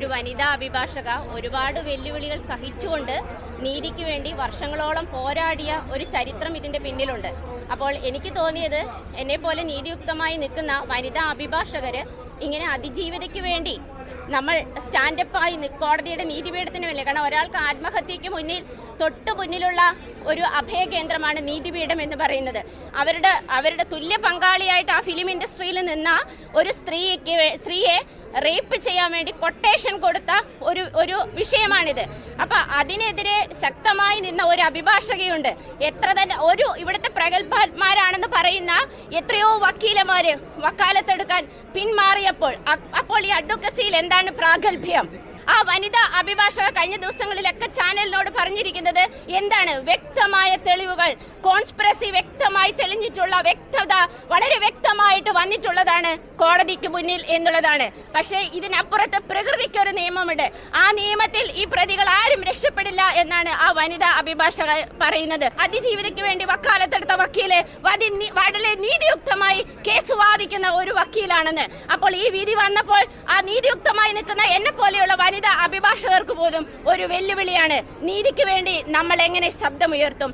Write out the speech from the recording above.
ഒരു വനിതാ അഭിഭാഷക ഒരുപാട് വെല്ലുവിളികൾ സഹിച്ചുകൊണ്ട് നീതിക്ക് വേണ്ടി വർഷങ്ങളോളം പോരാടിയ ഒരു ചരിത്രം ഇതിന്റെ പിന്നിലുണ്ട്. അപ്പോൾ എനിക്ക് തോന്നിയത് എന്നെപ്പോലെ നീതിയുക്തമായി നിൽക്കുന്ന വനിതാ അഭിഭാഷകർ ഇങ്ങനെ അതിജീവിതയ്ക്ക് വേണ്ടി നമ്മൾ സ്റ്റാൻഡപ്പായി കോടതിയുടെ നീതിപീഠത്തിന് വേണ്ടി കാരണം ഒരാൾക്ക് ആത്മഹത്യയ്ക്ക് മുന്നിൽ തൊട്ട് മുന്നിലുള്ള ഒരു അഭയ കേന്ദ്രമാണ് നീതിപീഠം എന്ന് പറയുന്നത്. അവരുടെ അവരുടെ തുല്യ പങ്കാളിയായിട്ട് ആ ഫിലിം ഇൻഡസ്ട്രിയിൽ നിന്ന ഒരു സ്ത്രീക്ക് സ്ത്രീയെ റേപ്പ് ചെയ്യാൻ വേണ്ടി കൊട്ടേഷൻ കൊടുത്ത ഒരു ഒരു വിഷയമാണിത്. അപ്പൊ അതിനെതിരെ ശക്തമായി നിന്ന ഒരു അഭിഭാഷകയുണ്ട്. എത്ര തന്നെ ഒരു ഇവിടുത്തെ പ്രഗത്ഭന്മാരാണെന്ന് പറയുന്ന എത്രയോ വക്കീലമാര് വക്കാലത്തെടുക്കാൻ പിന്മാറിയപ്പോൾ അപ്പോൾ ഈ അഡ്വക്കസിയിൽ എന്താണ് പ്രാഗൽഭ്യം? ആ വനിതാ അഭിഭാഷക കഴിഞ്ഞ ദിവസങ്ങളിലൊക്കെ ചാനലിനോട് പറഞ്ഞിരിക്കുന്നത് എന്താണ് വ്യക്തമായ തെളിവുകൾ? കോൺസ്പിറസി വ്യക്തമായി തെളിഞ്ഞിട്ടുള്ള വ്യക്തത വളരെ വ്യക്തമായിട്ട് വന്നിട്ടുള്ളതാണ് കോടതിക്ക് മുന്നിൽ എന്നുള്ളതാണ്. പക്ഷേ ഇതിനപ്പുറത്ത് പ്രകൃതിക്കൊരു നിയമമുണ്ട്. ആ നിയമത്തിൽ ഈ പ്രതികൾ ആരും രക്ഷപ്പെടില്ല എന്നാണ് ആ വനിതാ അഭിഭാഷക പറയുന്നത്. അതിജീവിതയ്ക്ക് വേണ്ടി വക്കാലത്തെടുത്ത വക്കീൽ വളരെ നീതിയുക്തമായി കേസ് വാദിക്കുന്ന ഒരു വക്കീലാണെന്ന്. അപ്പോൾ ഈ വിധി വന്നപ്പോൾ ആ നീതിയുക്തമായി നിൽക്കുന്ന എന്നെ പോലെയുള്ള വനിതാ അഭിഭാഷകർക്ക് പോലും ഒരു വെല്ലുവിളിയാണ്. നീതിക്ക് വേണ്ടി നമ്മൾ എങ്ങനെ ശബ്ദമുയർത്തും?